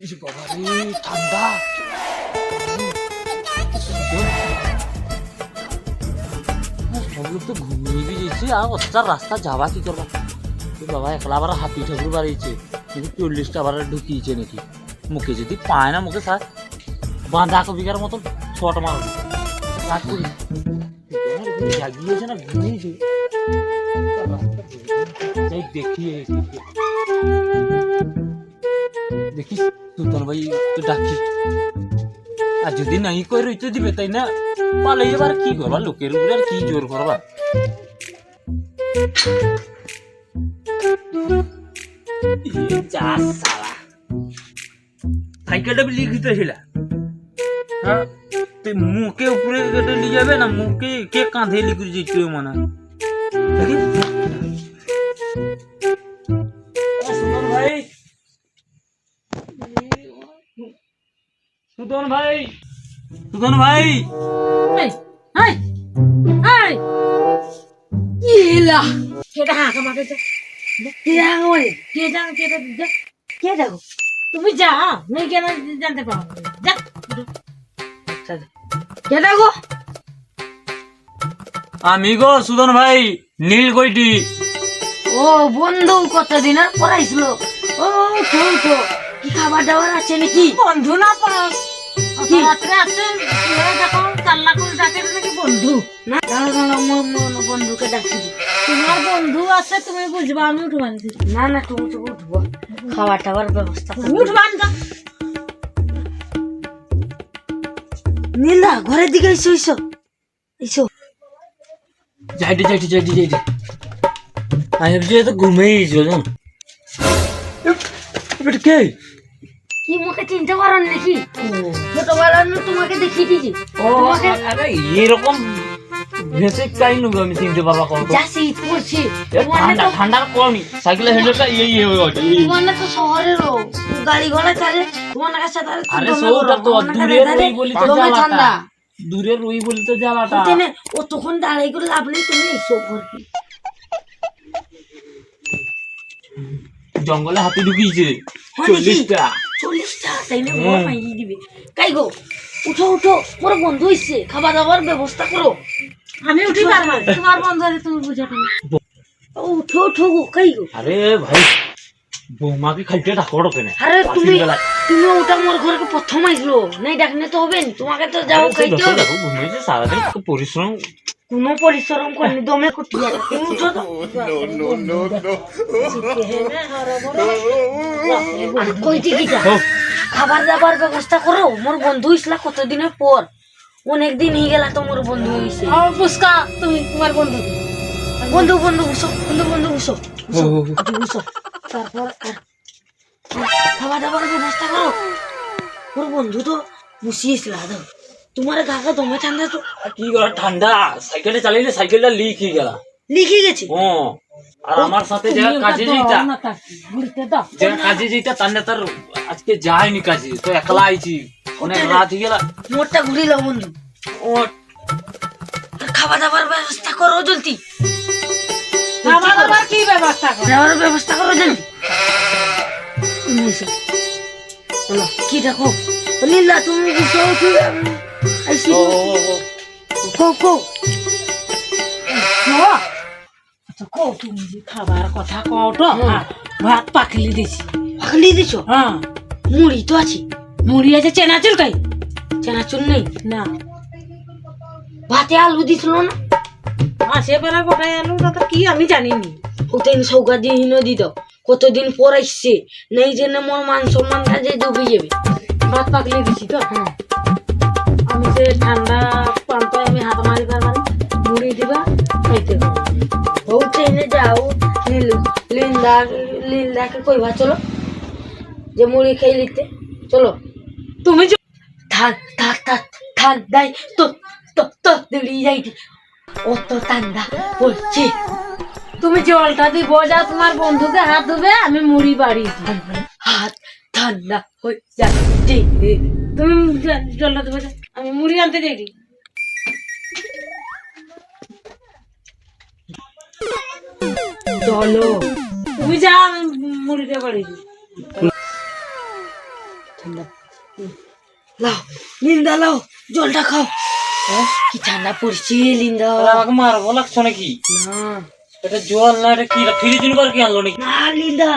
ইস বাবা রে ঠান্ডা সব লোক তো ঘুমিয়ে বি যাইছে আর অত্যাচার রাস্তা যাবা কি করবা বাবা একলা আবার হাতি ঠাকুর বাড়িয়েছে কিন্তু চল্লিশটা আবার ঢুকিয়েছে নাকি মুখে যদি পায় না মুখে স্যার বাঁধা কবিকার মতো ছোট মারবে কাজ না ঘুমিয়েছে দেখি এই দেখি। দেখি সুলতান ভাই একটু ডাকি আর যদি নাই কই রইতে দিবে, তাই না? পালে এবার কি করবা? লোকের উপরে আর কি জোর করবা? সাইকেলটা বিলি দিতেছিল হ্যাঁ? তুই মুখে উপরে কেটে নিয়ে যাবে না? মুখে কে কাঁধে লিখে মনে হয়? সুদন ভাই সুদন ভাই। ইলা, হাঁক যা। কে হাঁক কে যা- কে যা- যা। কে দেখো তুমি যা আমি কেন জানতে পারো যা। কে দেখো আমি গো সুদন ভাই নীল কইটি ও বন্ধু কতদিন আর পড়াইছিল? ও তো কি খাবার দাবার আছে নাকি? বন্ধু না পাস রাত্রে আছে দেখো কাল্লা করে ডাকে নাকি বন্ধু। না? বন্ধুকে ডাকি। তোমার বন্ধু আছে তুমি বুঝবা আমি উঠবান না। না তুমি তো উঠবো। খাবার টাবার ব্যবস্থা উঠবান না নীলা ঘরের দিকে এসো এসো। এসো। যাইটি যাইটি যাইটি যাইটি আমি ভাবছি তো ঘুমেই গেছিল কে? কি মুখে চিনতে পারো নাকি? ছোটবেলার তোমাকে দেখিয়ে দিয়েছি ও আরে এরকম ভেসে চাই নুক আমি চিনতে পারবা কত যা শীত ঠান্ডা ঠান্ডার কমই সাইকেলের হ্যান্ডেলটা ইয়ে ইয়ে হয়ে ওঠে এই। তোমার তো শহরেরও গাড়ি ঘোড়া চলে তোমার কাছে তাহলে আরে সৌটা তো দূরে রই বলি তো ঠান্ডা। দূরে রই বলি তো জ্বালাটা। ওখানে ও তখন দাঁড়াই করে লাভ নেই তুমি করবি জঙ্গলে হাতি ঢুকিয়েছে চল্লিশটা। না? হুম। বড় মাইয়ে দিবে? কাই গো? উঠো উঠো। মোর বন্ধু হইছে। খাবার দাবার ব্যবস্থা করো। আমি উঠি পারব তোমার বন্ধু হলে তুমি বুঝা উঠো উঠো গো কাই গো? আরে ভাই বৌমাকে খাইতে ডাকো কেনে? আরে তুমি তুমি ওটা মোর ঘরকে প্রথম আইলো নাই ডাকলে তো হবে তোমাকে তো যাও খাইতে হবে। দেখো ঘুমিয়েছে সারাদিন কত পরিশ্রম কোনো পরিশ্রম করিনি দমে কুটিয়া তুমি উঠো তো। কইতে কি যা খাবার দাবার ব্যবস্থা করো। মোর বন্ধু হইছিলা কতদিনের পর? অনেক দিন হয়ে গেল তো মোর বন্ধু হইছে। পুষ্কা তুমি তোমার বন্ধু বন্ধু বন্ধু বুঝো বন্ধু বন্ধু ও। বুঝো তারপর খাবার দাবার ব্যবস্থা করো। মোর বন্ধু তো বসিয়েছিল দাও তোমার গাকা দমে ঠান্ডা তো। কি করা ঠান্ডা? সাইকেলটা চালিয়ে সাইকেলটা লিক হয়ে গেল। লিখে গেছে। ও আর আমার সাথে কাজে যেটা কাজে যেটা তার না তার আজকে যায়নি কাজে তো একলা আইছি। অনেক রাত হয়ে গেল। মোটটা ঘুরিল বন্ধু। ও খাবার দাবার ব্যবস্থা করো জলদি। খাবার দাবার কি ব্যবস্থা কর? ব্যবস্থা করো জলদি। কি দেখো? লীলা তুমি বুঝো কি আইসি। ও, ও, ও, কো কো। কও তুমি যে খাবার কথা কও তো। হ্যাঁ, ভাত দিছি। হ্যাঁ। মুড়ি তো আছে। মুড়ি আছে চেনাচুর চানাচুর নেই? না। ভাতে আলু দিছিল না? আসে বেলা গোটাই আলু কি আমি জানিনি। ওতেন সৌকা দিয়ে হিনো দিত কতদিন পর আসছে নেই জেনে মোর মান সম্মান কাজে ডুবে যাবে। ভাত পাকলি দিছি তো? হ্যাঁ আমি যে ঠান্ডা পান্ত আমি হাত মারি পারবার মুড়ি দিবা খাইতে হবে। ও ট্রেনে যাও নীল লিন্দা লিন্দাকে কইবা চলো। যে মুড়ি খেয়ে নিতে চলো। তুমি থাক থাক থাক থাক দাই তো তো তো দিলি যাইতি অত ঠান্ডা পড়ছে তুমি জলটা দিব যা তোমার বন্ধুকে হাত ধুবে আমি মুড়ি বাড়ি হাত ঠান্ডা হয়ে যাচ্ছে। তুমি জলটা দেবে যা। আমি মুড়ি আনতে যাই চলো। তুমি যা আমি মুড়িটা বাড়ি দিই। ঠান্ডা। লাও লিন্দা লাও জলটা খাও। কি ঠান্ডা পড়ছে লিন্দা আমাকে মারবো লাগছো নাকি? না। এটা জল না এটা কি ফ্রিজ করে কি আনলো নাকি? না লিন্দা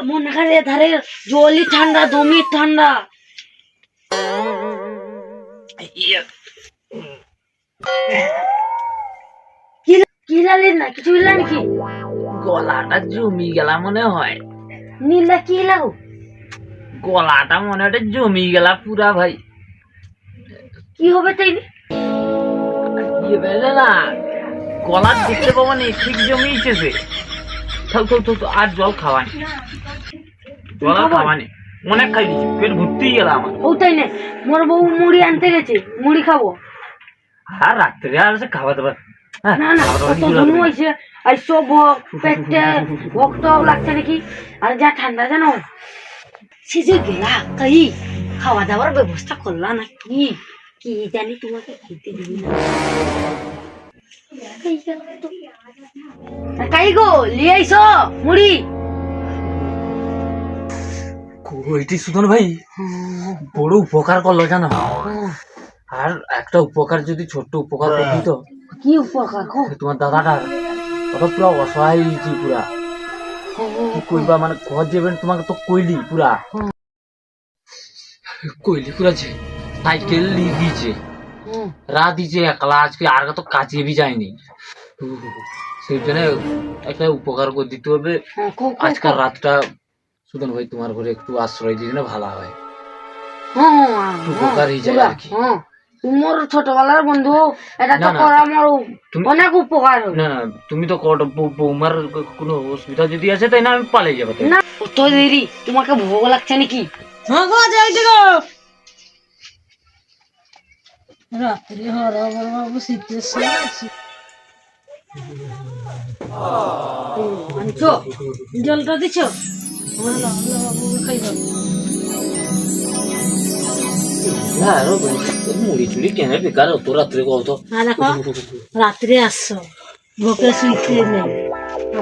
এমন এখানে ধারে জলই ঠান্ডা দমই ঠান্ডা। কি কি লালি না কিছু ইলা নাকি? গলাটা জমি গেলা মনে হয়। নীলা কি লাউ গলাটা মনে হয় জমি গেলা পুরা ভাই। কি হবে তাই? নি? কি বেলে না। গলা দেখতে পাবো না ঠিক জমিয়েছে সে থাক থাক থাক আর জল খাওয়ানি জল খাওয়ানি অনেক খাই দিচ্ছি পেট ভর্তি গেল আমার। ও তাই না? মোর বউ মুড়ি আনতে গেছে মুড়ি খাব। আর রাত্রে আর সে খাওয়া দাবার হ্যাঁ, না না খাওয়া কত ঘুম হয়েছে আর সব পেটে ভক্ত লাগছে নাকি? আর যা ঠান্ডা জানো সে যে গেলা কাই খাওয়া দাওয়ার ব্যবস্থা করলা না কি কি জানি তোমাকে খেতে দিবি না। কাই গো লিয়ে আইসো মুড়ি। কইটি সুদন ভাই বড় উপকার করল জানো? আর একটা উপকার যদি ছোট্ট উপকার করতি তো? কি উপকার তোমার দাদাটা পুরা অসহায় হয়েছি পুরা। কি কইবা মানে ঘর যাবেন তোমাকে তো কইলি পুরা। কইলি পুরা যে সাইকেল নিয়ে দিয়েছে হুম, রাত দিয়েছে একলা আজকে আর তো কাজে বি যায়নি। সেই জন্য একটা উপকার করে দিতে হবে। হ্যাঁ, আজকাল রাতটা সুদন ভাই তোমার ঘরে একটু আশ্রয় দিলে ভালো হয়। হ্যাঁ, হ্যাঁ, উপকার হয়ে যায় আর কি। মোর ছোটবেলার বন্ধু এটা তো। করা মোর অনেক উপকার না না তুমি তো কট বৌ- বৌমার কোনো অসুবিধা যদি আছে তাই না আমি পালিয়ে যাব না অত দেরি তোমাকে ভোগ লাগছে নাকি? হ্যাঁ গো যাইতে গো রাত্রে হরা বড় বাবু শীতের জলটা দিছ। বাবু খাইব না মুড়ি চুড়ি কেন বেকার অত রাত্রে কত রাত্রে আসছো ভোকে শুইতে নেই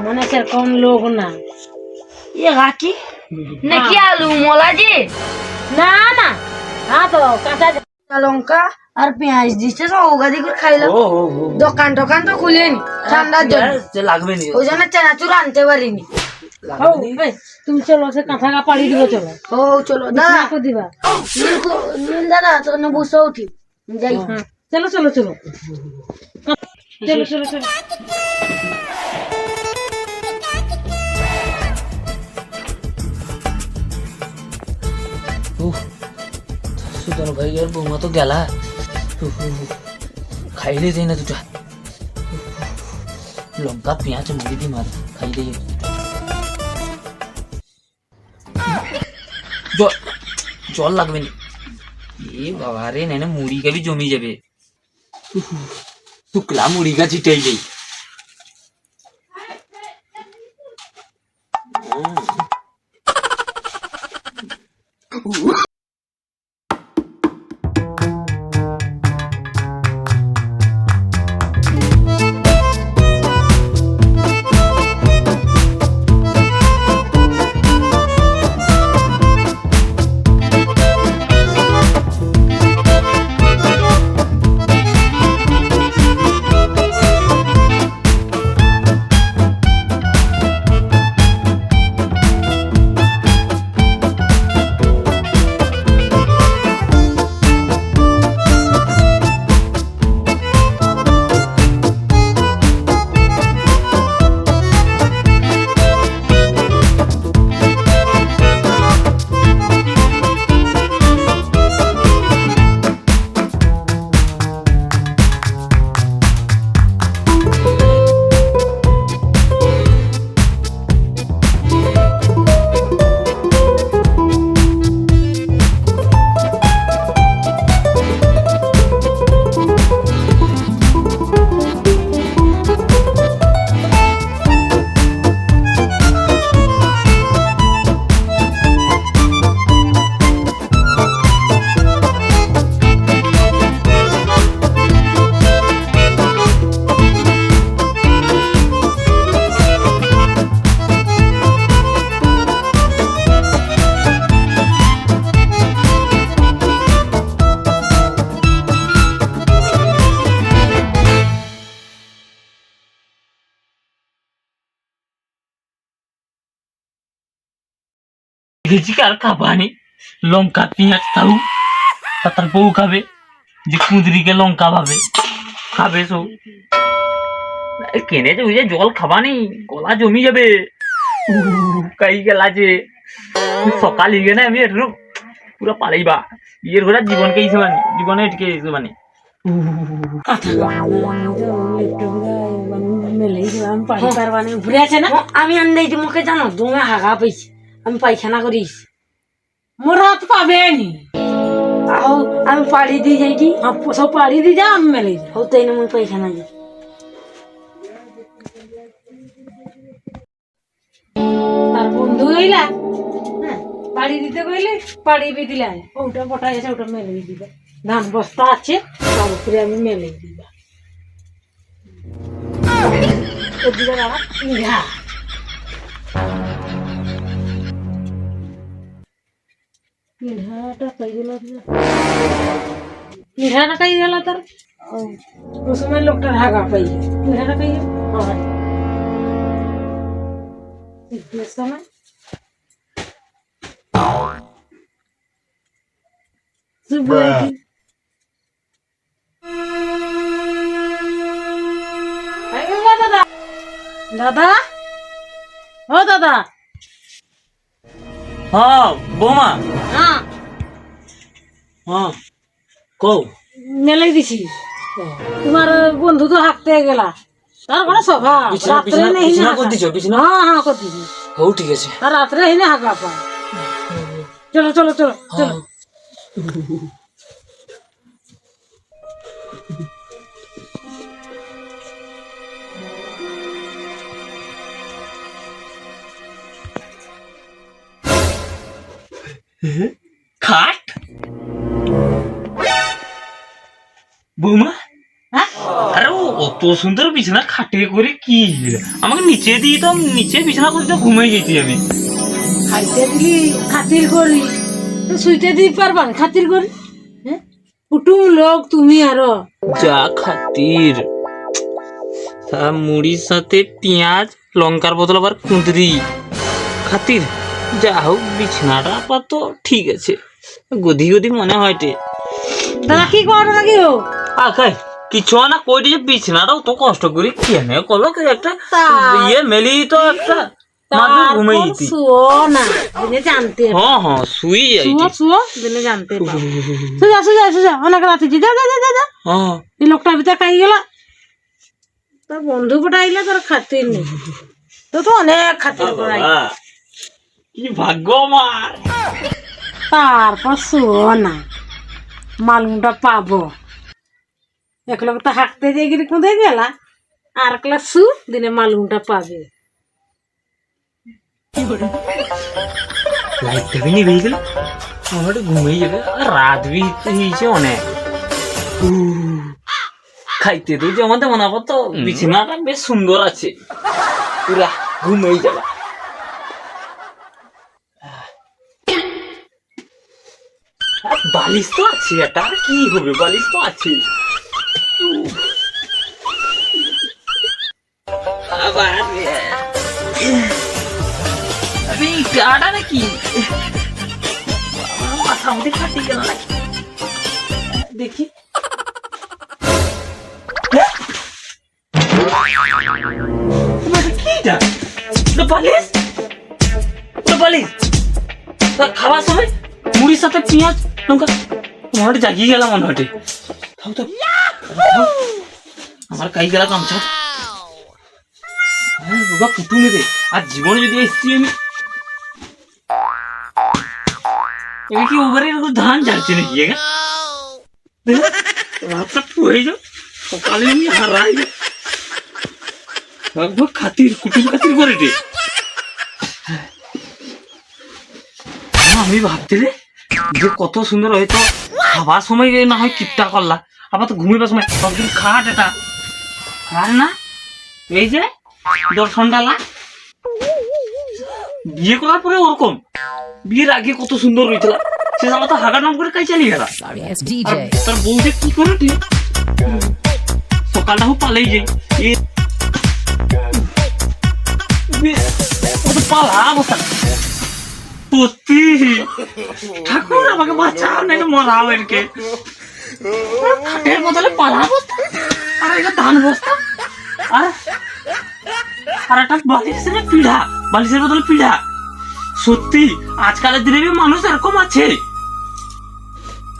মানে সেরকম লোক না। ইয়ে কাকি নাকি আলু মলা যে? না না। হ্যাঁ তো কাঁচা লঙ্কা আর পেঁয়াজ দিচ্ছে সৌগাদি করে খাইলাম। দোকান টোকান তো খুলেনি ঠান্ডার জন্য। লাগবে নি। ওই জন্য চানাচুর আনতে পারিনি। তুমি চলো সে কাঁথা গা পাড়ি দিব চলো। ও চলো রাখো দিবা। নীল দাদা তোর বসে উঠি। যাই। হ্যাঁ চলো চলো চলো। চলো চলো চলো। উফ, সুদন ভাই আর বৌমা তো গেলা। খাইলে যাই না দুটা। লঙ্কা পেঁয়াজ মুড়ি দি মার খাইলে। জল জল লাগবে না। এ বাবা রে নেনে মুড়ি গাবি জমি যাবে। টুকলা মুড়ি গাছ ইটাই যাই Ooh. কার খাবানি লঙ্কা পেঁয়াজ তাও তার বউ খাবে যে কুঁদরিকে লঙ্কা ভাবে খাবে সব। আরে কেনে যে ওই যে জল খাবানি গলা জমি যাবে। কাই গেলা যে সকাল ইগে না আমি একটু পুরো পালাইবা ইয়ের ঘোড়া জীবনকে ইসে মানে জীবনে এটকে ইসে মানে ঘুরে আছে না? আমি আন্দাই মুখে জানো দমে হাগা পাইছি। আমি পায়খানা করিস মোর হাত পাবে নি? আমি পাড়ি দিয়ে যাই কি? সব পাড়ি দি যা আমি মেলে। হও তাই না মুই পায়খানা যাই তার বন্ধু হইলা হ্যাঁ পাড়ি দিতে কইলে? পাড়ি বি দিলা। ওটা বটা এসে ওটা মেলে দিবা। ধান বস্তা আছে তার উপরে আমি মেলে দিবা। ওদিকে বাবা ইহা ইহাটা কই গেল ইহাটা কই গেল তার রসমের লোকটার হাগা পাই ইহাটা কই গেল হয় Yes, sama. Sebelah. Ayo nggak দাদা দাদা ও দাদা হ্যাঁ বৌমা। হ্যাঁ। হ্যাঁ কও। মেলাই দিছি। তোমার বন্ধু তো হাঁকতে গেলা। তার কোনো স্বভাব বিছানা রাত্রে নেই বিছানা করে দিছো বিছানা? হ্যাঁ হ্যাঁ করে দিছি হও ঠিক আছে। আর রাত্রে হিনে হাঁকা পায় চলো চলো চলো চলো। খাট? বৌমা? হ্যাঁ? আরে অত সুন্দর বিছানা খাটে করে কি আমাকে নিচে দিয়ে তো নিচে বিছানা করে তো ঘুমাই গেছি আমি। খাইতে দিলি খাতির করি। শুইতে দিই পারবান খাতির করি? হ্যাঁ? কুটুম লোক তুমি আরও। যা খাতির। তা মুড়ির সাথে পেঁয়াজ লঙ্কার বদল আবার কুঁদরি। খাতির যা হোক বিছানাটা আপাতত ঠিক আছে। গদি গদি মনে হয় টে দাদা কি করো নাকি ও আখাই কিছু না কই যে বিছানাটাও তো কষ্ট করি কেনে কলো কি একটা ইয়ে মেলি তো একটা মাত্র ঘুমাই তারপর না দিনে জানতে হ্যাঁ হ্যাঁ যাই দিনে জানতে পারো। সুজা সুজা সুজা অনেক রাতে যা যা যা যা হ্যাঁ। এই লোকটা ভিতরে খাই গেল? তোর বন্ধু পটাইলে তোর খাতির নেই। তো তো অনেক খাতির করাই। কি ভাগ্য আমার? তারপর শুও না মালুমটা পাবো। এক লোক তো হাঁকতে দিয়ে গিয়ে কোথায় গেলা? আর ক্লাস শু দিনে মালুমটা পাবে। লাইটটা भी নিভে গেল। আমার ঘুমিয়ে যাবে। রাত বি হয়েছে অনেক। খাইতে তো যেমন তেমন আবার তো বিছানাটা বেশ সুন্দর আছে। পুরা ঘুমিয়ে যাবে। বালিশ তো আছে এটা আর কি হবে? বালিশ তো আছে। আবার আরে গাড়া নাকি? মাথা মধ্যে ফাটি গেল নাকি? দেখি। কিটা বালিশ? বালিশ। খাওয়ার সময় মুড়ির সাথে পেঁয়াজ লঙ্কা মনে হয় জাগিয়ে গেলাম মনে হয় থাও তো থাও। আমার কাই গেলা গামছা হ্যাঁ বাবা কুটুমে রে আর জীবনে যদি এসছি আমি এবার কি ওভারে এরকম ধান ঝাড়ছে নাকি এগা রাতটা পুয়ে যাও সকালে আমি হারাই যাও একবার খাতির কুটুম খাতির করে রে হ্যাঁ, আমি ভাবতে রে যে কত সুন্দর হয়তো খাবার সময় না হয় কিপটা করলা আবার তো ঘুমিবার সময় সবদিন খাট এটা আর না এই যে দর্শন ডালা বিয়ে করার পরে ওরকম বিয়ের আগে কত সুন্দর হয়েছিল সে আমার তো হাগা নাম করে কাই চালিয়ে গেল. তার বউ যে কি করে তুই সকালটা হোক পালাই তো পালা অবস্থা ঠাকুর, আমাকে বাঁচাও, নাকি মরাও এরকে খাটের বদলে পালা বস্তা। আর একটা ধান বস্তা। আর আর একটা বালিশের পিঠা বালিশের বদলে পিঠা সত্যি, আজকালের দিনে মানুষ এরকম আছে।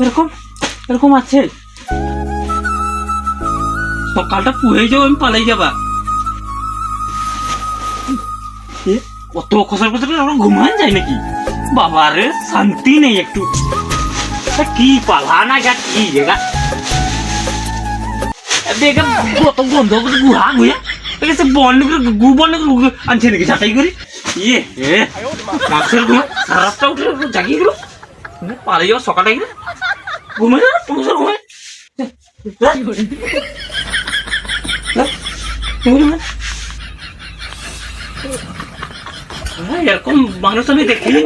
এরকম এরকম আছে। সকালটা পুহে যাও, আমি পালাই যাবা। কত খসার আমরা ঘুমান যাই নাকি? বাবা রে শান্তি নেই একটু তা কি পালা না গা কি জায়গা দেখে কত গন্ধ করে গুহা গুয়া দেখে সে বন্ধ করে গু বন্ধ করে গু আনছে নাকি ছাটাই করি ইয়ে এ মাছের ঘুমা সারা রাতটা উঠে জাগি গেল পালাই যাও সকালটা গেলে ঘুমে না পৌঁছার ঘুমে ঘুমে হ্যাঁ, এরকম মানুষ আমি দেখিনি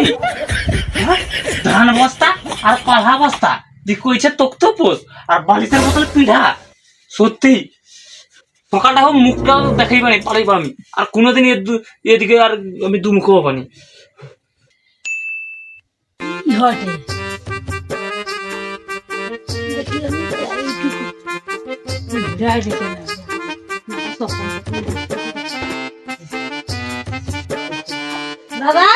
হ্যাঁ, ধান বস্তা আর পালা বস্তা যে কইছে তক্ত আর বালিশের বোতলে পিঠা সত্যি সকালটা হোক মুখটা দেখাই পারি পালাই আমি আর কোনোদিন এদিকে আর আমি দুমুখ পানি হটে দাদা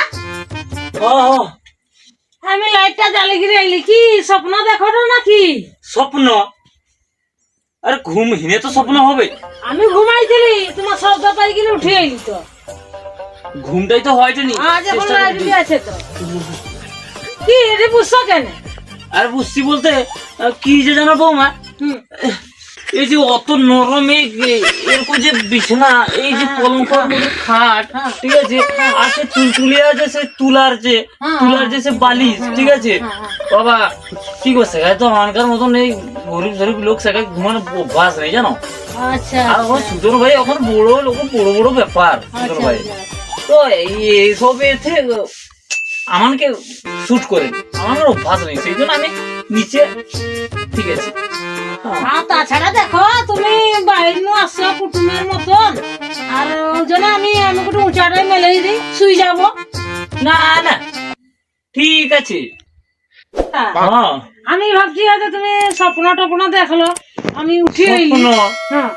আমি লাইটটা জ্বালিয়ে গিয়ে এলি কি স্বপ্ন দেখো নাকি? স্বপ্ন? আরে ঘুম হিনে তো স্বপ্ন হবে। আমি ঘুমাইছিলি তোমার শব্দ পাই গিয়ে উঠে এলি তো। ঘুমটাই তো হয়নি আজ এখন লাইট। আছে তো। কি এটা বুঝছ কেন? আর বুঝছি বলতে কি যে জানো বৌমা? হুম। এই যে অত নরম এরকম যে বিছানা এই যে পলঙ্ক খাট ঠিক আছে? আর সে যে সে তুলার যে হ্যাঁ, তুলার যে সে বালিশ ঠিক আছে? বাবা কি তো আমানকার মতন এই গরিব গরিব লোক সেখানে ঘুমানো অভ্যাস নেই জানো? আচ্ছা আর সুতর ভাই ওখানে বড় লোক বড় বড় ব্যাপার সুতর ভাই। তো এই এইসব এতে আমাকে শুট করে আমার অভ্যাস নেই সেই জন্য আমি নিচে ঠিক আছে। আর তাছাড়া দেখো তুমি বাইরে নু আসছো কুটুমের মতন। আর ওই জন্য আমি আমি একটু উঁচাটাই মেলেই দিই শুই যাব। না না ঠিক আছে। হ্যাঁ। হ্যাঁ। আমি ভাবছি হয়তো তুমি স্বপ্ন টপ্ন দেখল। আমি উঠে এলি। স্বপ্ন? হ্যাঁ।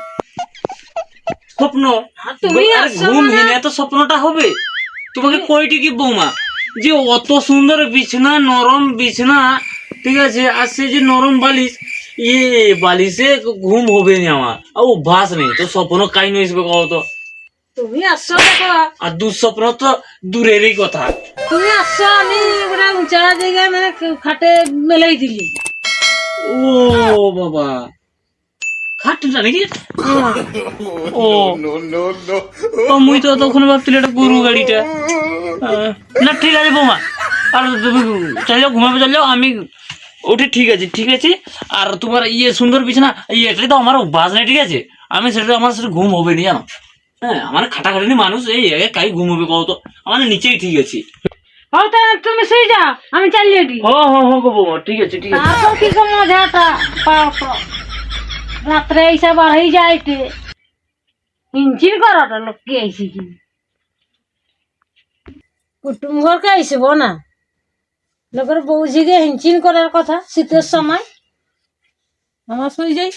স্বপ্ন? তুমি আর ঘুম মানে- হেনে তো স্বপ্নটা হবে? তোমাকে কয়টি কি বৌমা? যে অত সুন্দর বিছনা নরম বিছনা ঠিক আছে আর সে যে নরম বালিশ ইয়ে বালিশে ঘুম হবে না আমার। আর অভ্যাস নেই তো স্বপ্ন কাই নই হিসেবে কও তো। তুমি আসছো আর দুঃস্বপ্ন তো দূরেরই কথা। তুমি আসছো আমি ওটা উঁচা জায়গায় মানে খাটে মেলেই দিলি। ও বাবা। খাটটা নাকি। ও। ও মুই তো তখন ভাবছিলি এটা গরু গাড়িটা। না ঠিক আছে বৌমা। আর তুমি চলে যাও ঘুমাবে চলে যাও আমি ওঠে ঠিক আছে ঠিক আছে। আর তোমার ইয়ে সুন্দর বিছানা এটাই তো আমার অভ্যাস নেই ঠিক আছে। আমি সেটা আমার সেটা ঘুম হবে না জানো? হ্যাঁ আমার খাটাখাটি মানুষ এই জায়গায় কাই ঘুম হবে কত আমার নিচেই ঠিক আছে। হও তাহলে তুমি শুই যাও আমি চালিয়ে দিই। হ হ হ গো বৌমা ঠিক আছে ঠিক আছে। কি মজাটা পাও। রাত্রে এইসব বাড়াই যাইতে। ইঞ্চির করাটা লোককে আইসি কি? কুটুম ঘরকে আইসব না? লোকের বৌঝিকে হিঞ্চিন করার কথা শীতের সময়। আমার শুই যাই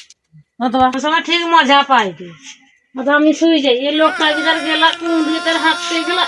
অথবা সময় ঠিক মজা পাই অথবা আমি শুই যাই। এই লোকটা গেলা কোন ভিতর হাঁটতে গেলা?